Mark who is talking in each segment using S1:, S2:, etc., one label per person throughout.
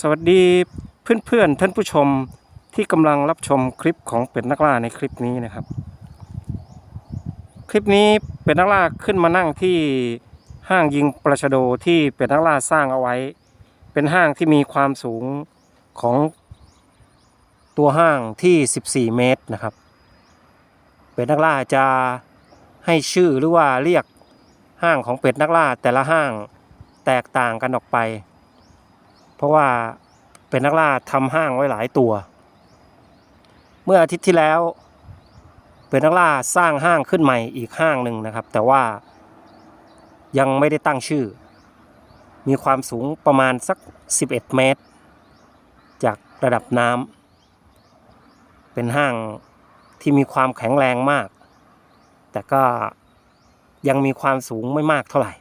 S1: สวัสดีเพื่อนๆท่านผู้ชมที่กำลังรับชมคลิปของเป็ดนักล่าในคลิปนี้นะครับ คลิปนี้เป็ดนักล่าขึ้นมานั่งที่ห้างยิงปราชโดที่เป็ดนักล่าสร้างเอาไว้ เป็นห้างที่มีความสูงของตัวห้างที่ 14 เมตรนะครับ เป็ดนักล่าจะให้ชื่อหรือว่าเรียกห้างของเป็ดนักล่าแต่ละห้างแตกต่างกันออกไป ราะว่าเป็นนักล่าทำห้างไว้หลายตัว เมื่ออาทิตย์ที่แล้ว เป็นนักล่าสร้างห้างขึ้นใหม่อีกห้างหนึ่งนะครับ แต่ว่ายังไม่ได้ตั้งชื่อ มีความสูงประมาณสัก 11 เมตร จากระดับน้ำเป็นห้างที่มีความแข็งแรงมาก แต่ก็ยังมีความสูงไม่มากเท่าไหร่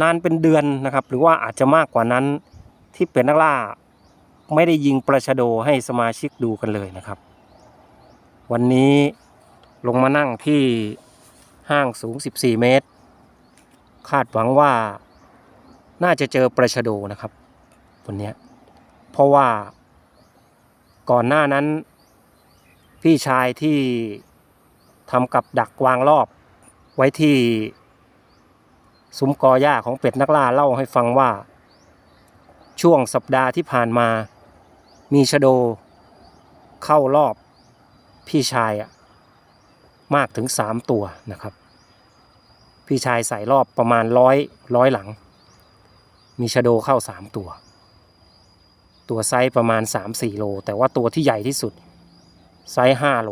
S1: นานเป็นเดือนนะครับ หรือว่าอาจจะมากกว่านั้นที่เป็นนักล่า ไม่ได้ยิงปราชโดให้สมาชิกดูกันเลยนะครับ วันนี้ลงมานั่งที่ห้างสูง 14 เมตร คาดหวังว่าน่าจะเจอปราชโดนะครับวันนี้เพราะว่าก่อนหน้านั้นพี่ชายที่ทำกับดักวางรอบไว้ที่ ซุ้มกอหญ้าของเป็ดนักล่าเล่าให้ฟังว่า ช่วงสัปดาห์ที่ผ่านมา มีชะโด เข้ารอบพี่ชายอะมากถึงสามตัวนะครับ พี่ชายใส่รอบประมาณร้อยร้อยหลัง มีชะโดเข้าสามตัว ตัวไซส์ประมาณสามสี่โล แต่ว่าตัวที่ใหญ่ที่สุด ไซส์ห้าโล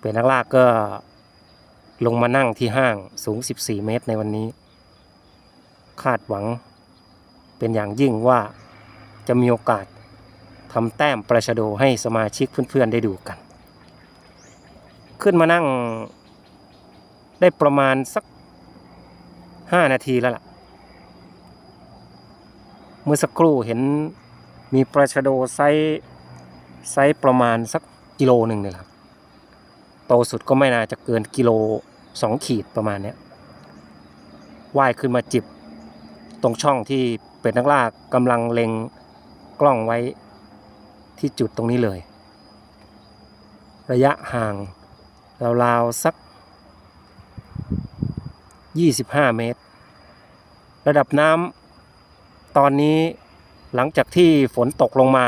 S1: เป็นนักล่าก็ ลงมานั่งที่ห้างสูง 14 เมตรในวันนี้ คาดหวังเป็นอย่างยิ่งว่าจะมีโอกาสทำแต้มประชโดให้สมาชิกเพื่อนๆได้ดูกัน ขึ้นมานั่งได้ประมาณสัก 5 นาทีแล้วล่ะ เมื่อสักครู่เห็นมีประชโดไซส์ไซส์ประมาณสักกิโลหนึ่งเนี่ยแหละครับ โตสุดก็ไม่น่าจะเกินกิโลสองขีดประมาณเนี้ยว่ายขึ้นมาจิบตรงช่องที่เป็ดนักล่ากำลังเล็งกล้องไว้ที่จุดตรงนี้เลย ระยะห่างราวๆสัก 25 เมตร ระดับน้ำตอนนี้หลังจากที่ฝนตกลงมา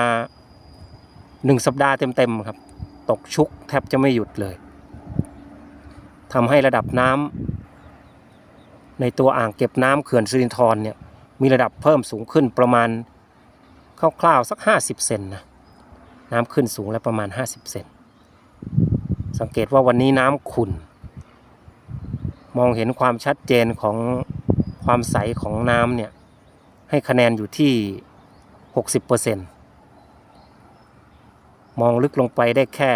S1: หนึ่งสัปดาห์เต็มๆครับ ตกชุกแทบจะไม่หยุดเลย ทำให้ระดับน้ำในตัวอ่างเก็บน้ำเขื่อนสิรินธรเนี่ยมีระดับเพิ่มสูงขึ้นประมาณคร่าวๆสัก 50 เซนนะน้ำขึ้นสูงแล้วประมาณ 50 เซนสังเกตว่าวันนี้น้ำขุ่น มองเห็นความชัดเจนของความใสของน้ำเนี่ยให้คะแนนอยู่ที่ 60%มองลึกลงไปได้แค่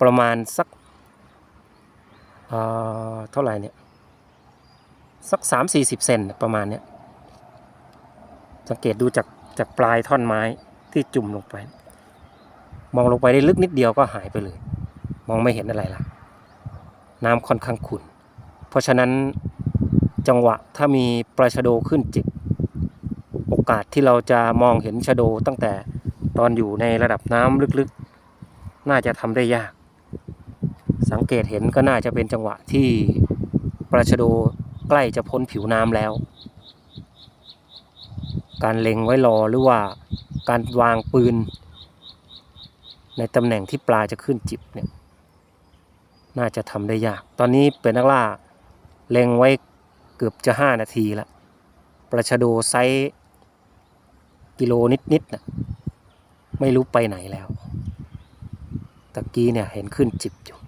S1: ประมาณสัก เท่าไหร่เนี่ย สักสามสี่สิบเซนประมาณเนี้ยสังเกตดูจากจากปลายท่อนไม้ที่จุ่มลงไป มองลงไปได้ลึกนิดเดียวก็หายไปเลย มองไม่เห็นอะไรละน้ำค่อนข้างขุ่น เพราะฉะนั้นจังหวะถ้ามีปลาชะโดขึ้นจิบโอกาสที่เราจะมองเห็นชะโดตั้งแต่ตอนอยู่ในระดับน้ำลึกๆ น่าจะทำได้ยาก งเกตเห็นก็น่าจะเป็นจังหวะที่ปลาชะโดใกล้จะพ้นผิวน้ำแล้ว การเล็งไว้รอหรือว่าการวางปืน ในตำแหน่งที่ปลาจะขึ้นจิบเนี่ยน่าจะทำได้ยาก ตอนนี้เป็นนักล่าเล็งไว้เกือบจะห้านาทีแล้วปลาชะโดไซส์กิโลนิดๆนะไม่รู้ไปไหนแล้วตะกี้เนี่ยเห็นขึ้นจิบอยู่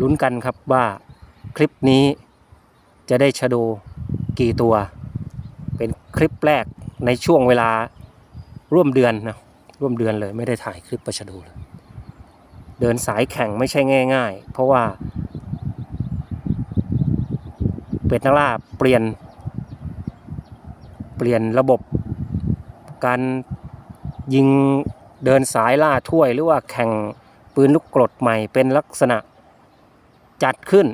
S1: ลุ้นกันครับว่าคลิปนี้จะได้ชะโดกี่ตัว เป็นคลิปแรกในช่วงเวลาร่วมเดือนนะร่วมเดือนเลยไม่ได้ถ่ายคลิปประชะโดเลยเดินสายแข่งไม่ใช่ง่าย ๆ เพราะว่า เป็ดนักล่าเปลี่ยน เปลี่ยนระบบ การยิงเดินสายล่าถ้วยหรือว่าแข่งปืนลูกกรดใหม่เป็นลักษณะ จัดขึ้น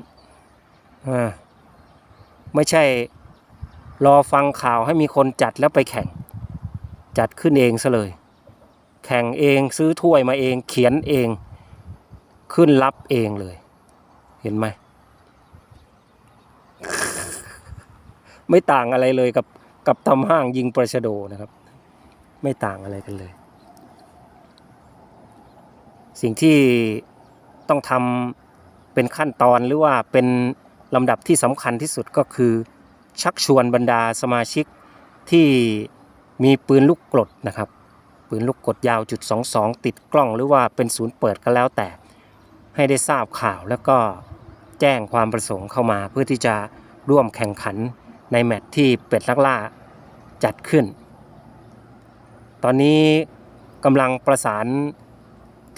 S1: ไม่ใช่รอฟังข่าวให้มีคนจัดแล้วไปแข่ง จัดขึ้นเองซะเลย แข่งเองซื้อถ้วยมาเองเขียนเอง ขึ้นรับเองเลย เห็นไหม ไม่ต่างอะไรเลยกับกับทำห้างยิงปราชโดนะครับ ไม่ต่างอะไรกันเลย สิ่งที่ต้องทำ เป็นขั้นตอนหรือว่าเป็นลำดับที่สำคัญที่สุดก็คือ ชักชวนบรรดาสมาชิกที่มีปืนลูกกรดนะครับ ปืนลูกกรดยาวจุด22 ติดกล้องหรือว่าเป็นศูนย์เปิดก็แล้วแต่ ให้ได้ทราบข่าวแล้วก็แจ้งความประสงค์เข้ามาเพื่อที่จะร่วมแข่งขันในแมตช์ที่เป็ดลักล่าจัดขึ้น ตอนนี้กำลังประสาน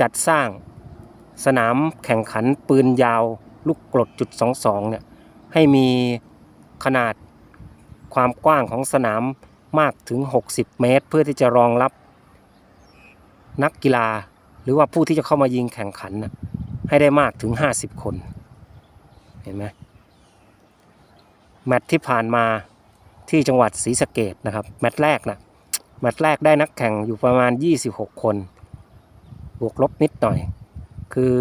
S1: จัดสร้าง สนามแข่งขันปืนยาวลูกกรดจุด22เนี่ยให้มีขนาดความกว้างของสนามมากถึง 60 เมตร เพื่อที่จะรองรับนักกีฬาหรือว่าผู้ที่จะเข้ามายิงแข่งขันนะให้ได้มากถึง 50 คน เห็นไหมแมตช์ที่ผ่านมาที่จังหวัดศรีสะเกดนะครับ แมตช์แรกนะแมตช์แรกได้นักแข่งอยู่ประมาณ 26 คน บวกลบนิดหน่อย คือ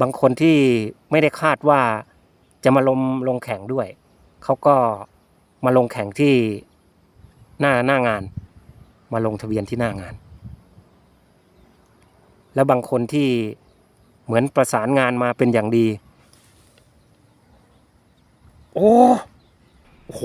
S1: บางคนที่ไม่ได้คาดว่าจะมาลงลงแข่งด้วย เขาก็มาลงแข่งที่หน้าหน้างาน มาลงทะเบียนที่หน้างาน แล้วบางคนที่เหมือนประสานงานมาเป็นอย่างดี โอ้โห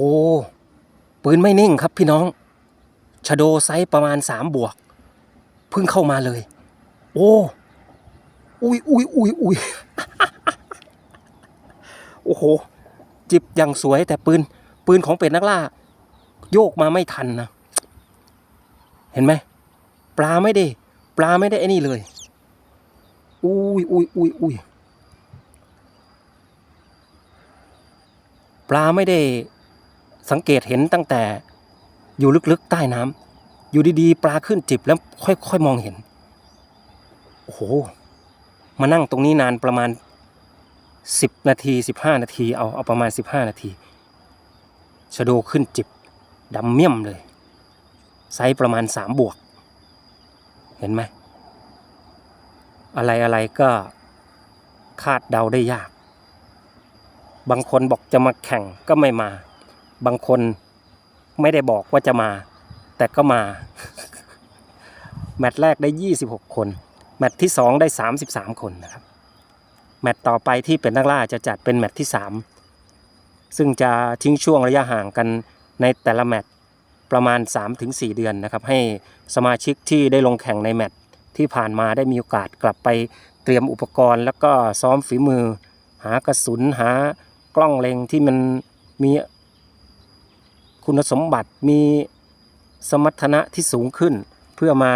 S1: อ้ ปืนไม่นิ่งครับพี่น้องชโดไซส์ประมาณสามบวกเพิ่งเข้ามาเลย โอ้ อุ้ยอุ้ยอุ้ยอุ้ยโอ้โห จิบอย่างสวยแต่ปืน ปืนของเป็ดนักล่า โยกมาไม่ทันนะ เห็นไหม ปลาไม่ได้ ปลาไม่ได้ไอ้นี่เลย อุ้ยอุ้ยอุ้ยอุ้ยปลาไม่ได้ สังเกตเห็นตั้งแต่อยู่ลึกๆใต้น้ำอยู่ดีๆ ปลาขึ้นจิบแล้วค่อยๆมองเห็น โอ้โห มานั่งตรงนี้นานประมาณสิบนาทีสิบห้านาทีเอาเอาประมาณสิบห้านาทีชะโดขึ้นจิบดำเมี่ยมเลย ไซส์ประมาณสามบวก เห็นไหม อะไรอะไรก็คาดเดาได้ยาก บางคนบอกจะมาแข่งก็ไม่มา บางคนไม่ได้บอกว่าจะมา แต่ก็มา แมตช์แรกได้ 26 คน แมตช์ที่ 2 ได้ 33 คนนะครับ แมตช์ต่อไปที่เป็นนักล่าจะจัดเป็นแมตช์ที่ 3 ซึ่งจะทิ้งช่วงระยะห่างกันในแต่ละแมตช์ประมาณ 3-4 เดือนนะครับ ให้สมาชิกที่ได้ลงแข่งในแมตช์ที่ผ่านมาได้มีโอกาสกลับไปเตรียมอุปกรณ์ แล้วก็ซ้อมฝีมือ หากระสุนหากล้องเล็งที่มันมี คุณสมบัติมีสมรรถนะที่สูงขึ้น เพื่อมา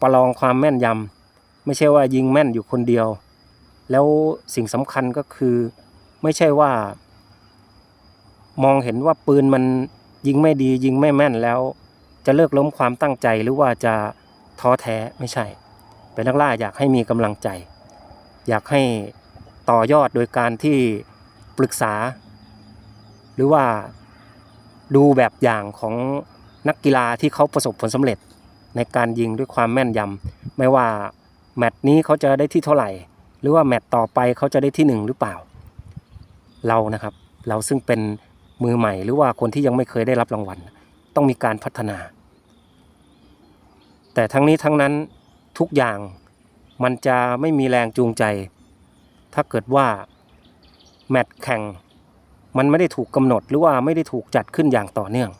S1: ประลองความแม่นยำไม่ใช่ว่ายิงแม่นอยู่คนเดียว แล้วสิ่งสำคัญก็คือไม่ใช่ว่า มองเห็นว่าปืนมันยิงไม่ดียิงไม่แม่นแล้ว จะเลิกล้มความตั้งใจหรือว่าจะท้อแท้ไม่ใช่ เป็นนักล่าอยากให้มีกำลังใจ อยากให้ต่อยอดโดยการที่ปรึกษา หรือว่า ดูแบบอย่างของนักกีฬาที่เขาประสบผลสำเร็จในการยิงด้วยความแม่นยำไม่ว่าแมตช์นี้เขาจะได้ที่เท่าไหร่ หรือว่าแมตช์ต่อไปเขาจะได้ที่หนึ่งหรือเปล่า เรานะครับ เราซึ่งเป็นมือใหม่ หรือว่าคนที่ยังไม่เคยได้รับรางวัล ต้องมีการพัฒนา แต่ทั้งนี้ทั้งนั้นทุกอย่างมันจะไม่มีแรงจูงใจ ถ้าเกิดว่าแมตช์แข่ง มันไม่ได้ถูกกำหนดหรือว่าไม่ได้ถูกจัดขึ้นอย่างต่อเนื่อง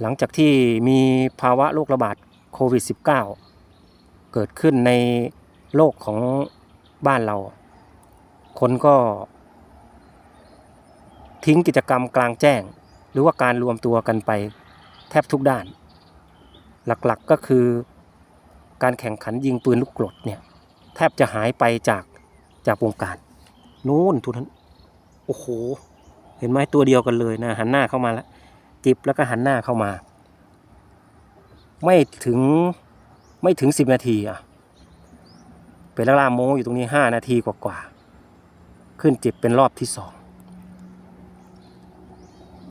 S1: หลังจากที่มีภาวะโรคระบาดโควิด -19 เกิดขึ้นในโลกของบ้านเรา คนก็ ทิ้งกิจกรรมกลางแจ้ง หรือว่าการรวมตัวกันไปแทบทุกด้าน หลักๆก็คือการแข่งขันยิงปืนลูกกรดเนี่ยแทบจะหายไปจากจากวงการ นู้นทุกท่าน โอ้โห เห็นไหมตัวเดียวกันเลยนะหันหน้าเข้ามาแล้วจิบแล้วก็หันหน้าเข้ามา ไม่ถึงไม่ถึงสิบนาทีอะ เป็นล่าโมอยู่ตรงนี้ห้านาทีกว่าๆขึ้นจิบเป็นรอบที่สอง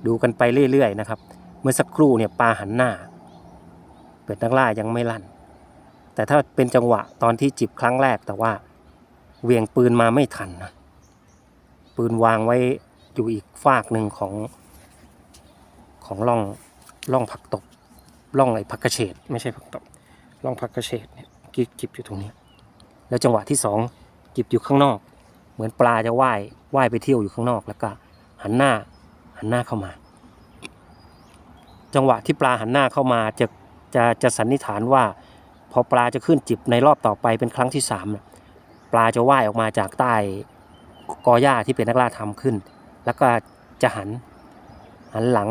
S1: ดูกันไปเรื่อยๆนะครับ เมื่อสักครู่เนี่ยปลาหันหน้า เป็ดนักล่ายังไม่ลั่น แต่ถ้าเป็นจังหวะตอนที่จิบครั้งแรกแต่ว่าเวียงปืนมาไม่ทันนะ ปืนวางไว้อยู่อีกฝากหนึ่งของของร่องร่องผักตบร่องไอ้ผักกระเฉดไม่ใช่ผักตบร่องผักกระเฉดเนี่ยกิจิบอยู่ตรงนี้ แล้วจังหวะที่สองจิบอยู่ข้างนอก เหมือนปลาจะว่ายว่ายไปเที่ยวอยู่ข้างนอกแล้วก็หันหน้าหันหน้าเข้ามา จังหวะที่ปลาหันหน้าเข้ามาจะจะจะสันนิษฐานว่า พอปลาจะขึ้นจิบในรอบต่อไปเป็นครั้งที่สามปลาจะว่ายออกมาจากใต้ กอหญ้าที่เป็นนักล่าทำขึ้น แล้วก็จะหันหันหลัง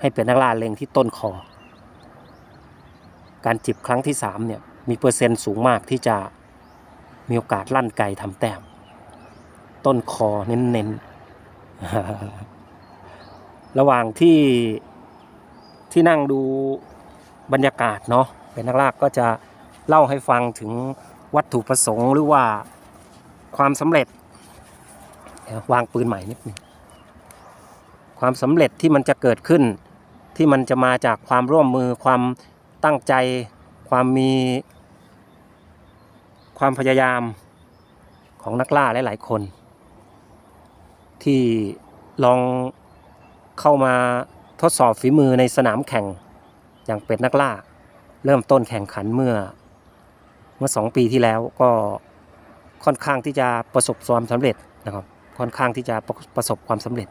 S1: ให้เป็นนักล่าเล็งที่ต้นคอ การจิบครั้งที่สามเนี่ยมีเปอร์เซ็นต์สูงมากที่จะมีโอกาสลั่นไกทำแต้ม ต้นคอเน้นๆ ระหว่างที่ที่นั่งดูบรรยากาศเนาะเป็นนักล่าก็จะเล่าให้ฟังถึงวัตถุประสงค์หรือว่าความสำเร็จ วางปืนใหม่นิดนึงความสำเร็จที่มันจะเกิดขึ้น ที่มันจะมาจากความร่วมมือความตั้งใจ ความมี ความพยายามของนักล่าหลาย ๆ คน ที่ลองเข้ามาทดสอบฝีมือในสนามแข่งอย่างเป็ดนักล่า เริ่มต้นแข่งขันเมื่อเมื่อสองปีที่แล้วก็ค่อนข้างที่จะประสบความสำเร็จนะครับ ค่อนข้างที่จะประประสบความสำเร็จ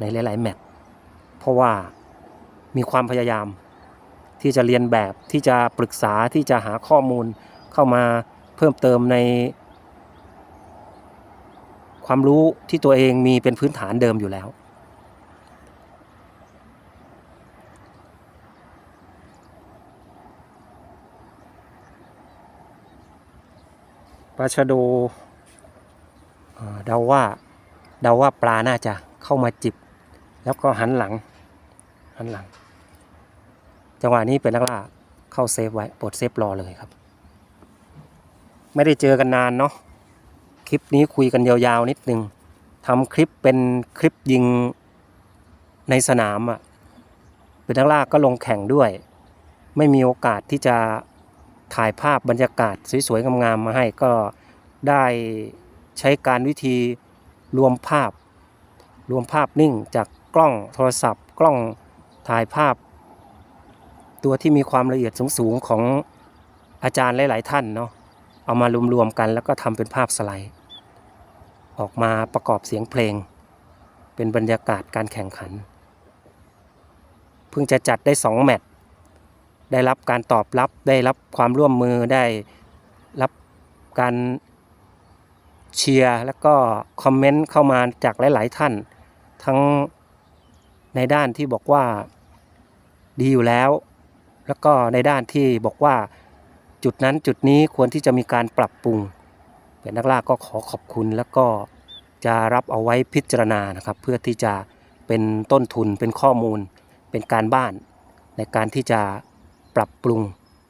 S1: ในหลาย ๆ แมตช์เพราะว่ามีความพยายามที่จะเรียนแบบที่จะปรึกษาที่จะหาข้อมูลเข้ามาเพิ่มเติมใน ความรู้ที่ตัวเองมีเป็นพื้นฐานเดิมอยู่แล้วปลาชโด เดาว่าเดาว่าปลาน่าจะเข้ามาจิบ แล้วก็หันหลัง หันหลัง จังหวะนี้เป็นนักล่าเข้าเซฟไว้ปลดเซฟรอเลยครับ ไม่ได้เจอกันนานเนาะคลิปนี้คุยกันยาวๆนิดนึงทำคลิปเป็นคลิปยิงในสนามอะ่ะเป็นนักล่าก็ลงแข่งด้วย ไม่มีโอกาสที่จะถ่ายภาพบรรยากาศสวยๆงามๆมาให้ก็ได้ ใช้การวิธีรวมภาพ รวมภาพนิ่งจากกล้องโทรศัพท์ กล้องถ่ายภาพ ตัวที่มีความละเอียดสูงๆของอาจารย์หลายๆท่านเนาะเอามารวมๆกันแล้วก็ทำเป็นภาพสไลด์ ออกมาประกอบเสียงเพลง เป็นบรรยากาศการแข่งขัน เพิ่งจะจัดได้สองแมตช์ได้รับการตอบรับได้รับความร่วมมือได้รับการ เชียร์แล้วก็คอมเมนต์เข้ามาจากหลาย ๆ ท่าน ทั้งในด้านที่บอกว่าดีอยู่แล้ว แล้วก็ในด้านที่บอกว่าจุดนั้นจุดนี้ควรที่จะมีการปรับปรุงเป็นนักล่าก็ขอขอบคุณแล้วก็จะรับเอาไว้พิจารณานะครับ เพื่อที่จะเป็นต้นทุนเป็นข้อมูล เป็นการบ้าน ในการที่จะปรับปรุง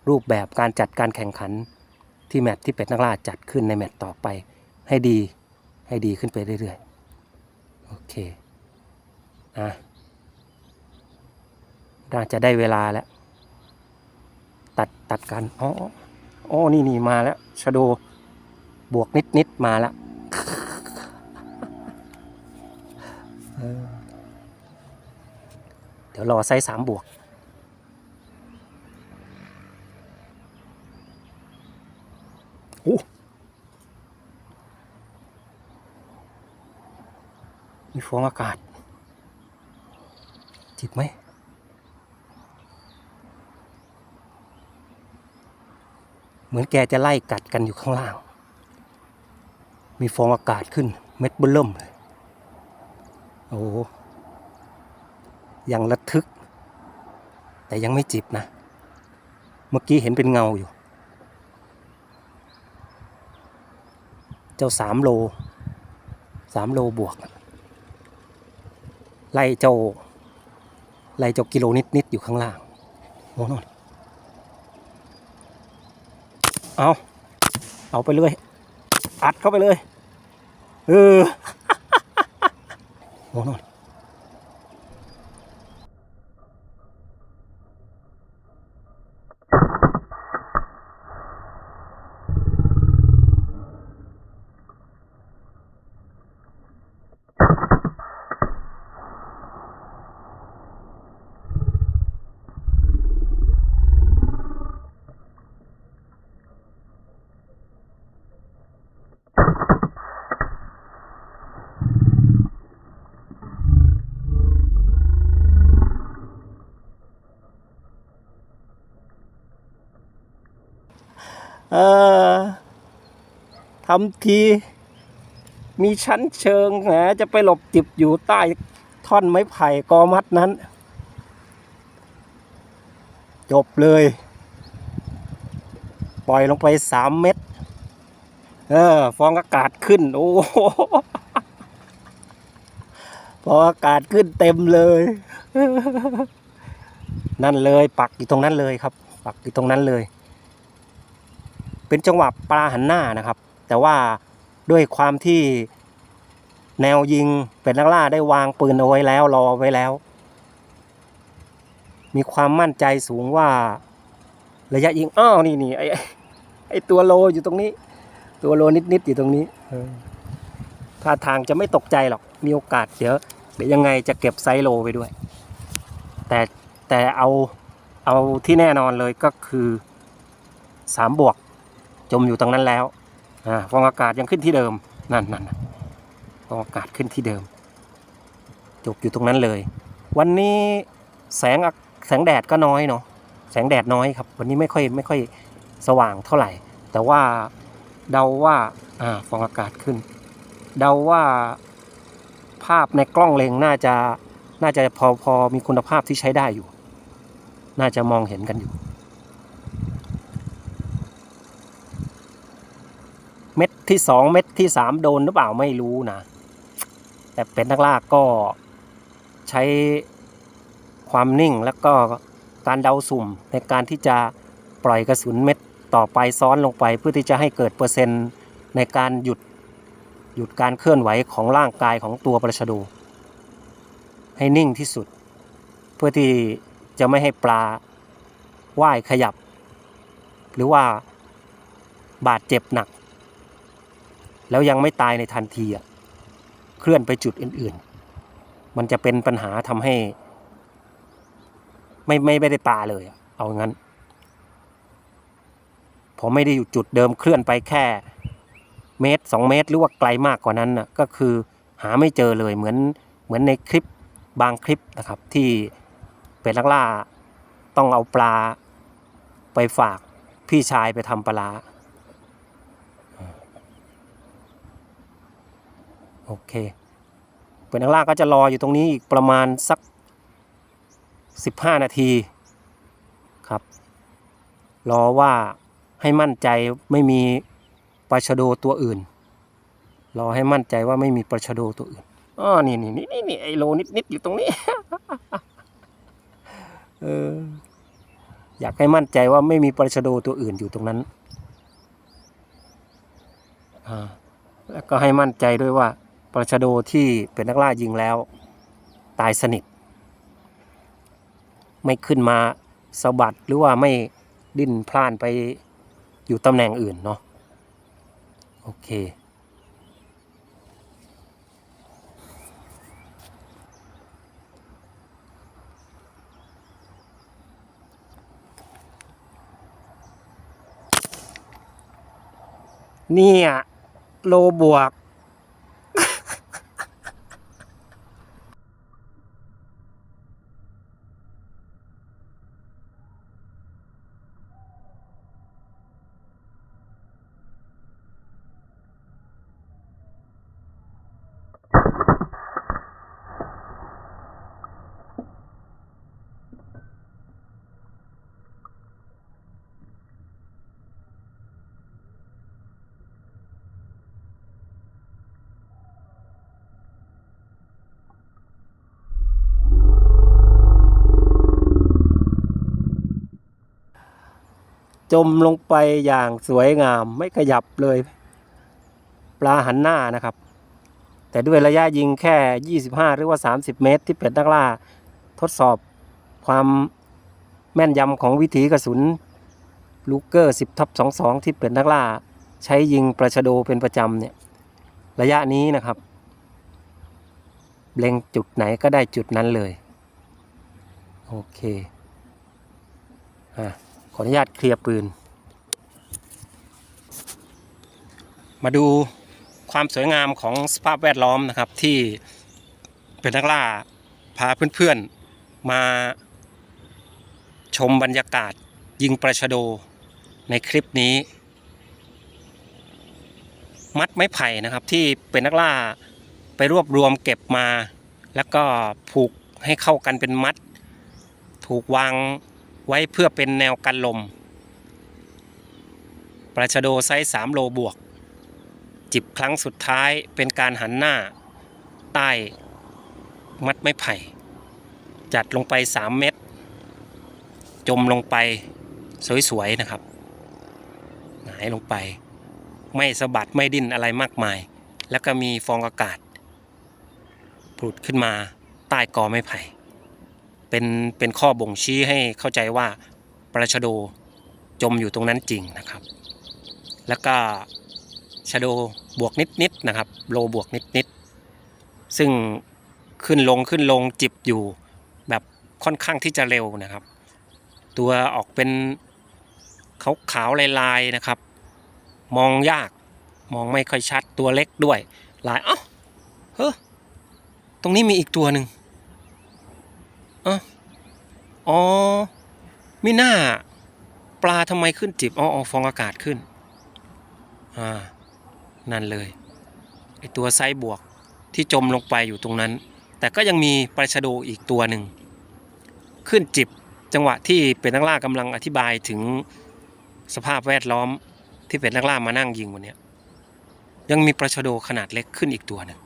S1: รูปแบบการจัดการแข่งขันที่แมตช์ที่เป็ดนักล่าจัดขึ้นในแมตช์ต่อไป ให้ดีให้ดีขึ้นไปเรื่อยๆ โอเคอะน่าจะได้เวลาแล้ว ตัดตัดกันอ๋ออ๋อนี่นี่มาแล้วชโดบวกนิดนิดมาแล้วเดี๋ยวรอไซส์สามบวก มีฟองอากาศ จิบไหม เหมือนแกจะไล่กัดกันอยู่ข้างล่าง มีฟองอากาศขึ้น เม็ดบนเริ่มเลย โอ้ยังระทึก แต่ยังไม่จิบนะ เมื่อกี้เห็นเป็นเงาอยู่ เจ้าสามโลสามโลบวก ไล่เจ้าไล่เจ้ากิโลนิดนิดๆอยู่ข้างล่างโอ้โนนเอาเอาไปเลย อัดเข้าไปเลย เออโอ้โนน เออทำที มีชั้นเชิงแหมจะไปหลบจิบอยู่ใต้ท่อนไม้ไผ่กอมัดนั้น จบเลย ปล่อยลงไปสามเม็ดเออ ฟองอากาศขึ้น โอ้โหฟองอากาศขึ้นเต็มเลย นั่นเลย ปักอยู่ตรงนั้นเลยครับ ปักอยู่ตรงนั้นเลย เป็นจังหวะปลาหันหน้านะครับ แต่ว่าด้วยความที่แนวยิงเป็นนักล่าได้วางปืนเอาไว้แล้วรอไว้แล้ว มีความมั่นใจสูงว่า ระยะยิงอ้าวนี่นี่ไอไอตัวโลอยู่ตรงนี้ ตัวโลนิดๆอยู่ตรงนี้ท่าทางจะไม่ตกใจหรอกมีโอกาสเดี๋ยวเดี๋ยวยังไงจะเก็บไซโลไปด้วย แต่แต่เอาเอาที่แน่นอนเลยก็คือสามบวก จมอยู่ตรงนั้นแล้วอ่าฟองอากาศยังขึ้นที่เดิมนั่นนั่นฟองอากาศขึ้นที่เดิม จบอยู่ตรงนั้นเลย วันนี้แสงแสงแดดก็น้อยเนาะแสงแดดน้อยครับ วันนี้ไม่ค่อยไม่ค่อยสว่างเท่าไหร่ แต่ว่าเดาว่าอ่าฟองอากาศขึ้น เดาว่าภาพในกล้องเลงน่าจะน่าจะพอพอมีคุณภาพที่ใช้ได้อยู่ น่าจะมองเห็นกันอยู่ เม็ดที่สองเม็ดที่สามโดนหรือเปล่าไม่รู้นะ แต่เป็นนักล่าก็ใช้ความนิ่งแล้วก็การเดาสุ่มในการที่จะปล่อยกระสุนเม็ดต่อไปซ้อนลงไป เพื่อที่จะให้เกิดเปอร์เซ็นต์ในการหยุดหยุดการเคลื่อนไหวของร่างกายของตัวปลาชะโดให้นิ่งที่สุด เพื่อที่จะไม่ให้ปลาว่ายขยับ หรือว่าบาดเจ็บหนัก แล้วยังไม่ตายในทันทีอะเคลื่อนไปจุดอื่น ๆ มันจะเป็นปัญหาทำให้ ไม่ไม่ไม่ได้ปลาเลยอะเอางั้นพอไม่ได้อยู่จุดเดิมเคลื่อนไปแค่ เมตรสองเมตร หรือว่าไกลมากกว่านั้นนะก็คือหาไม่เจอเลยเหมือนเหมือนในคลิปบางคลิปนะครับ ที่เป็นลักล่าต้องเอาปลาไปฝากพี่ชายไปทำปลาร้า โอเคเป็นนักล่าก็จะรออยู่ตรงนี้อีกประมาณสัก 15 นาทีครับ รอว่าให้มั่นใจไม่มีปลาชะโดตัวอื่น รอให้มั่นใจว่าไม่มีปลาชะโดตัวอื่นอ๋อนี่นี่นี่นี่นไอโลนิดนิดอยู่ตรงนี้ เอออยากให้มั่นใจว่าไม่มีปลาชะโดตัวอื่นอยู่ตรงนั้นอ่าแล้วก็ให้มั่นใจด้วยว่า ปลาชะโดที่เป็นนักล่ายิงแล้ว ตายสนิท ไม่ขึ้นมาสะบัดหรือว่าไม่ดิ้นพล่านไปอยู่ตำแหน่งอื่นเนาะโอเค เนี่ย โลบวก จมลงไปอย่างสวยงามไม่ขยับเลย ปลาหันหน้านะครับ แต่ด้วยระยะยิงแค่ 25 หรือว่า 30 เมตร ที่เป็ดนักล่า ทดสอบความแม่นยำของวิถีกระสุนลูเกอร์ 10ทับ22 ที่เป็ดนักล่า ใช้ยิงปลาชะโดเป็นประจำเนี่ยระยะนี้นะครับ เล็งจุดไหนก็ได้จุดนั้นเลย โอเคอะ ขออนุญาตเคลียร์ปืน มาดูความสวยงามของสภาพแวดล้อมนะครับที่เป็นนักล่าพาเพื่อนๆมาชมบรรยากาศยิงประชโดในคลิปนี้ มัดไม้ไผ่นะครับที่เป็นนักล่าไปรวบรวมเก็บมา แล้วก็ผูกให้เข้ากันเป็นมัด ถูกวาง ไว้เพื่อเป็นแนวกันลมปลาชะโดไซส์3โลบวก จิบครั้งสุดท้ายเป็นการหันหน้า ใต้มัดไม้ไผ่ จัดลงไป 3 เม็ดจมลงไปสวยๆนะครับหงายลงไป ไม่สะบัดไม่ดิ้นอะไรมากมาย แล้วก็มีฟองอากาศผุดขึ้นมาใต้กอไม้ไผ่ เป็นเป็นข้อบ่งชี้ให้เข้าใจว่าปลาชะโดจมอยู่ตรงนั้นจริงนะครับ แล้วก็ชะโดบวกนิดๆนะครับ โลบวกนิดๆซึ่งขึ้นลงขึ้นลงจิบอยู่แบบค่อนข้างที่จะเร็วนะครับ ตัวออกเป็นขาวๆลายๆนะครับ มองยากมองไม่ค่อยชัดตัวเล็กด้วย ลายเอ้าเฮ้อตรงนี้มีอีกตัวหนึ่ง อ๋ออ๋อมิน่าปลาทำไมขึ้นจิบอ๋ออฟองอากาศขึ้น อ่า นั่นเลย ไอตัวไซบวกที่จมลงไปอยู่ตรงนั้น แต่ก็ยังมีปลาชะโดอีกตัวหนึ่ง ขึ้นจิบจังหวะที่เป็นนักล่ากำลังอธิบายถึงสภาพแวดล้อมที่เป็นนักล่ามานั่งยิงวันนี้ยยังมีปลาชะโดขนาดเล็กขึ้นอีกตัวหนึ่ง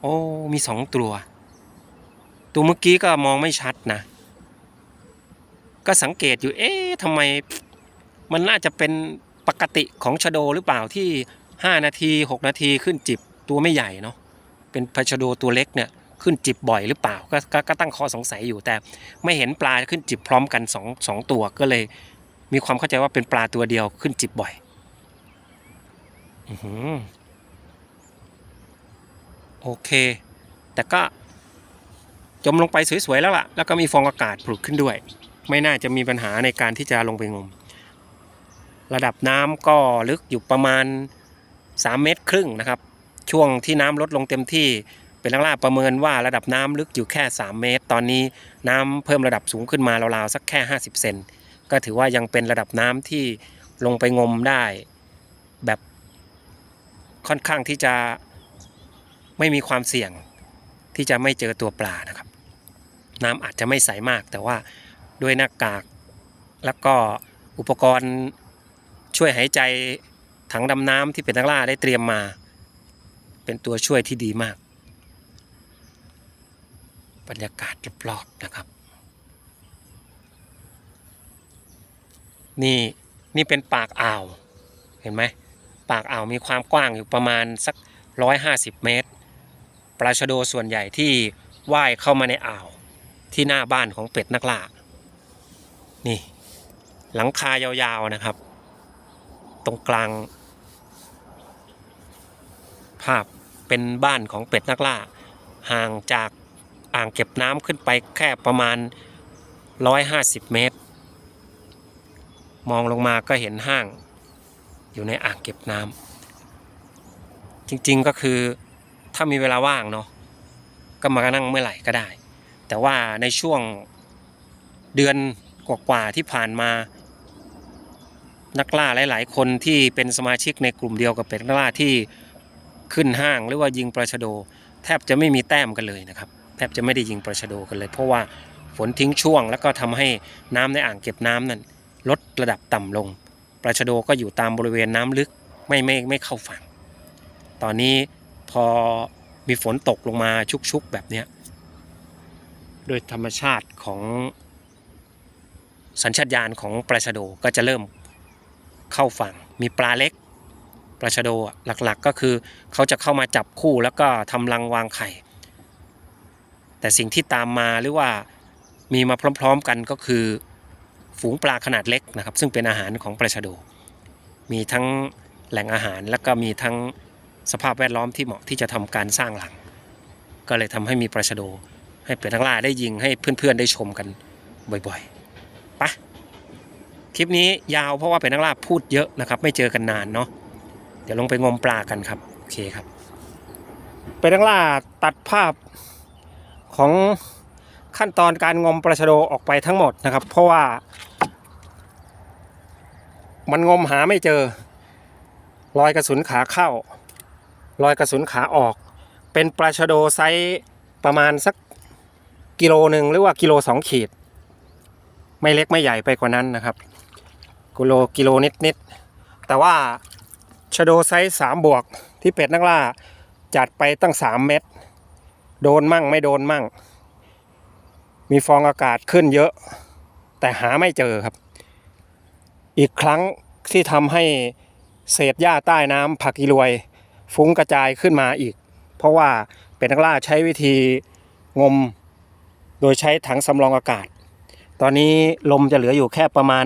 S1: โอ้มีสองตัว ตัวเมื่อกี้ก็มองไม่ชัดนะ ก็สังเกตอยู่ เอ๊ะทำไมมันน่าจะเป็นปกติของชะโดหรือเปล่าที่ 5 นาที 6 นาทีขึ้นจิบตัวไม่ใหญ่เนาะเป็นพชะโดตัวเล็กเนี่ยขึ้นจิบบ่อยหรือเปล่า ก็ก็ก็ตั้งข้อสงสัยอยู่แต่ไม่เห็นปลาขึ้นจิบพร้อมกันสองสองตัวก็เลย มีความเข้าใจว่าเป็นปลาตัวเดียวขึ้นจิบบ่อยอโอเค แต่ก็ จมลงไปสวยๆแล้วล่ะ แล้วก็มีฟองอากาศผุดขึ้นด้วย ไม่น่าจะมีปัญหาในการที่จะลงไปงม ระดับน้ำก็ลึกอยู่ประมาณ 3 เมตรครึ่งนะครับ ช่วงที่น้ำลดลงเต็มที่เป็นนักล่าประเมินว่าระดับน้ำลึกอยู่แค่ 3 เมตร ตอนนี้น้ำเพิ่มระดับสูงขึ้นมาราวๆสักแค่ 50 เซนก็ถือว่ายังเป็นระดับน้ำที่ลงไปงมได้แบบค่อนข้างที่จะไม่มีความเสี่ยงที่จะไม่เจอตัวปลานะครับ น้ำอาจจะไม่ใสมาก แต่ว่าด้วยหน้ากาก แล้วก็อุปกรณ์ช่วยหายใจถังดำน้ำที่เป็นนักล่าได้เตรียมมา เป็นตัวช่วยที่ดีมาก บรรยากาศรอบๆนะครับ นี่นี่เป็นปากอ่าวเห็นไหมปากอ่าวมีความกว้างอยู่ประมาณสัก 150 เมตร ปลาชะโดส่วนใหญ่ที่ว่ายเข้ามาในอ่าว ที่หน้าบ้านของเป็ดนักล่า นี่ หลังคายาวๆนะครับ ตรงกลาง ภาพเป็นบ้านของเป็ดนักล่า ห่างจากอ่างเก็บน้ำขึ้นไปแค่ประมาณ 150 เมตร มองลงมาก็เห็นห้าง อยู่ในอ่างเก็บน้ำจริงๆก็คือถ้ามีเวลาว่างเนาะก็มานั่งเมื่อไหร่ก็ได้ แต่ว่าในช่วงเดือนกว่าๆที่ผ่านมา นักล่าหลาย ๆ คนที่เป็นสมาชิกในกลุ่มเดียวกับเป็ดนักล่าที่ขึ้นห้างหรือว่ายิงปลาชะโด แทบจะไม่มีแต้มกันเลยนะครับ แทบจะไม่ได้ยิงปลาชะโดกันเลย เพราะว่าฝนทิ้งช่วง แล้วก็ทำให้น้ำในอ่างเก็บน้ำนั้นลดระดับต่ำลงปลาชะโดก็อยู่ตามบริเวณน้ำลึกไม่ไม่ไม่เข้าฝั่ง ตอนนี้พอมีฝนตกลงมาชุกๆแบบเนี้ย โดยธรรมชาติของสัญชาตญาณของปลาชะโดก็จะเริ่มเข้าฝั่ง มีปลาเล็กปลาชะโดหลักๆก็คือเขาจะเข้ามาจับคู่แล้วก็ทำรังวางไข่ แต่สิ่งที่ตามมาหรือว่ามีมาพร้อมๆกันก็คือ ฝูงปลาขนาดเล็กนะครับ ซึ่งเป็นอาหารของปลาชะโด มีทั้งแหล่งอาหารแล้วก็มีทั้งสภาพแวดล้อมที่เหมาะที่จะทำการสร้างหลัง ก็เลยทำให้มีปลาชะโด ให้เป็ดทั้งล่าได้ยิงให้เพื่อนๆได้ชมกันบ่อยๆปะคลิปนี้ยาวเพราะว่าเป็ดทั้งล่าพูดเยอะนะครับ ไม่เจอกันนานเนาะเดี๋ยวลงไปงมปลากันครับโอเคครับ เป็ดทั้งล่าตัดภาพของขั้นตอนการงมปลาชะโดออกไปทั้งหมดนะครับ เพราะว่า มันงมหาไม่เจอ รอยกระสุนขาเข้า รอยกระสุนขาออก เป็นปลาชะโดไซส์ประมาณสัก กิโลหนึ่งหรือว่ากิโลสองขีด ไม่เล็กไม่ใหญ่ไปกว่านั้นนะครับ กิโลกิโลนิดนิดแต่ว่าชะโดไซส์สามบวกที่เป็ดนักล่าจัดไปตั้งสามเม็ดโดนมั่งไม่โดนมั่ง มีฟองอากาศขึ้นเยอะ แต่หาไม่เจอครับ อีกครั้งที่ทำให้เศษหญ้าใต้น้ำผักอีรวย ฟุ้งกระจายขึ้นมาอีก เพราะว่าเป็ดนักล่าใช้วิธีงม โดยใช้ถังสำรองอากาศ ตอนนี้ลมจะเหลืออยู่แค่ประมาณ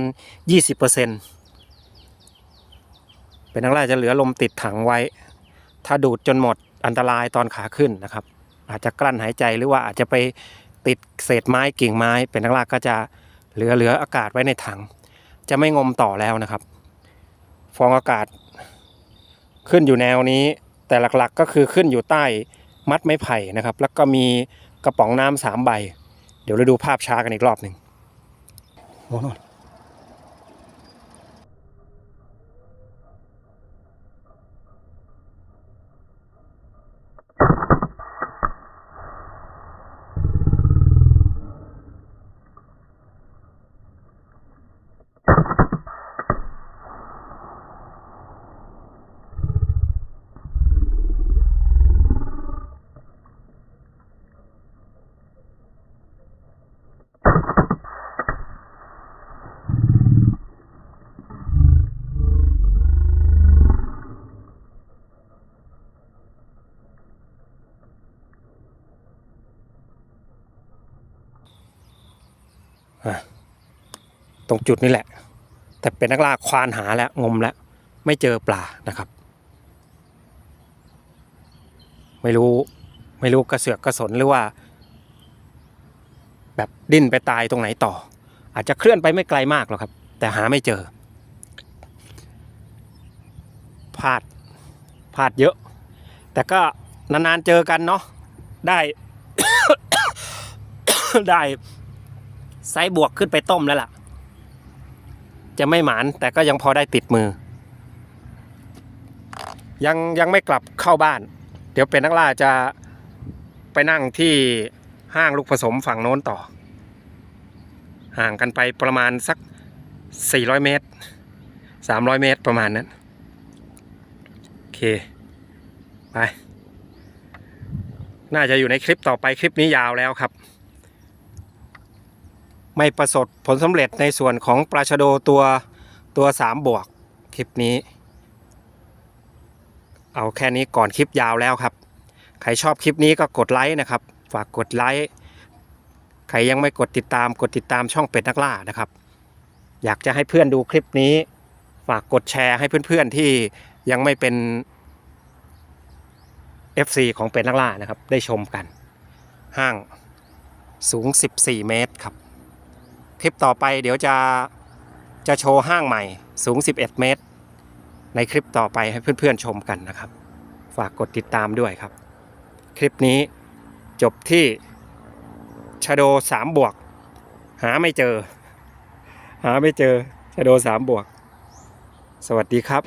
S1: 20%เป็นนักล่าจะเหลือลมติดถังไว้ ถ้าดูดจนหมดอันตรายตอนขาขึ้นนะครับ อาจจะกลั้นหายใจหรือว่าอาจจะไปติดเศษไม้กิ่งไม้ เป็นนักล่าก็จะเหลือเหลืออากาศไว้ในถัง จะไม่งมต่อแล้วนะครับ ฟองอากาศ ขึ้นอยู่แนวนี้ แต่หลักๆก็คือขึ้นอยู่ใต้มัดไม้ไผ่นะครับ แล้วก็มีกระป๋องน้ำสามใบ เดี๋ยวเราดูภาพช้ากันอีกรอบหนึ่งโอ้โห ตรงจุดนี้แหละ แต่เป็นนักล่าควานหาแล้วงมแล้ว ไม่เจอปลานะครับ ไม่รู้ไม่รู้กระเสือกกระสนหรือว่า แบบดิ้นไปตายตรงไหนต่อ อาจจะเคลื่อนไปไม่ไกลมากหรอกครับ แต่หาไม่เจอพลาดพลาดเยอะ แต่ก็นานๆเจอกันเนาะได้ ได้ไซส์บวกขึ้นไปต้มแล้วล่ะ จะไม่หมานแต่ก็ยังพอได้ติดมือ ยังยังไม่กลับเข้าบ้าน เดี๋ยวเป็นนักล่าจะไปนั่งที่ห้างลูกผสมฝั่งโน้นต่อ ห่างกันไปประมาณสัก 400 เมตร 300 เมตรประมาณนั้น โอเค ไป น่าจะอยู่ในคลิปต่อไปคลิปนี้ยาวแล้วครับ ไม่ประสบผลสำเร็จในส่วนของปลาชะโดตัวตัวสามบวกคลิปนี้ เอาแค่นี้ก่อนคลิปยาวแล้วครับ ใครชอบคลิปนี้ก็กดไลค์นะครับ ฝากกดไลค์ใครยังไม่กดติดตามกดติดตามช่องเป็ดนักล่านะครับ อยากจะให้เพื่อนดูคลิปนี้ ฝากกดแชร์ให้เพื่อนๆที่ยังไม่เป็น FC ของเป็ดนักล่านะครับ ได้ชมกัน ห้างสูง 14 เมตรครับ คลิปต่อไปเดี๋ยวจะจะโชว์ห้างใหม่สูง 11 เมตร ในคลิปต่อไปให้เพื่อนๆชมกันนะครับ ฝากกดติดตามด้วยครับ คลิปนี้จบที่ชาโดสามบวก หาไม่เจอ หาไม่เจอชาโดสามบวก สวัสดีครับ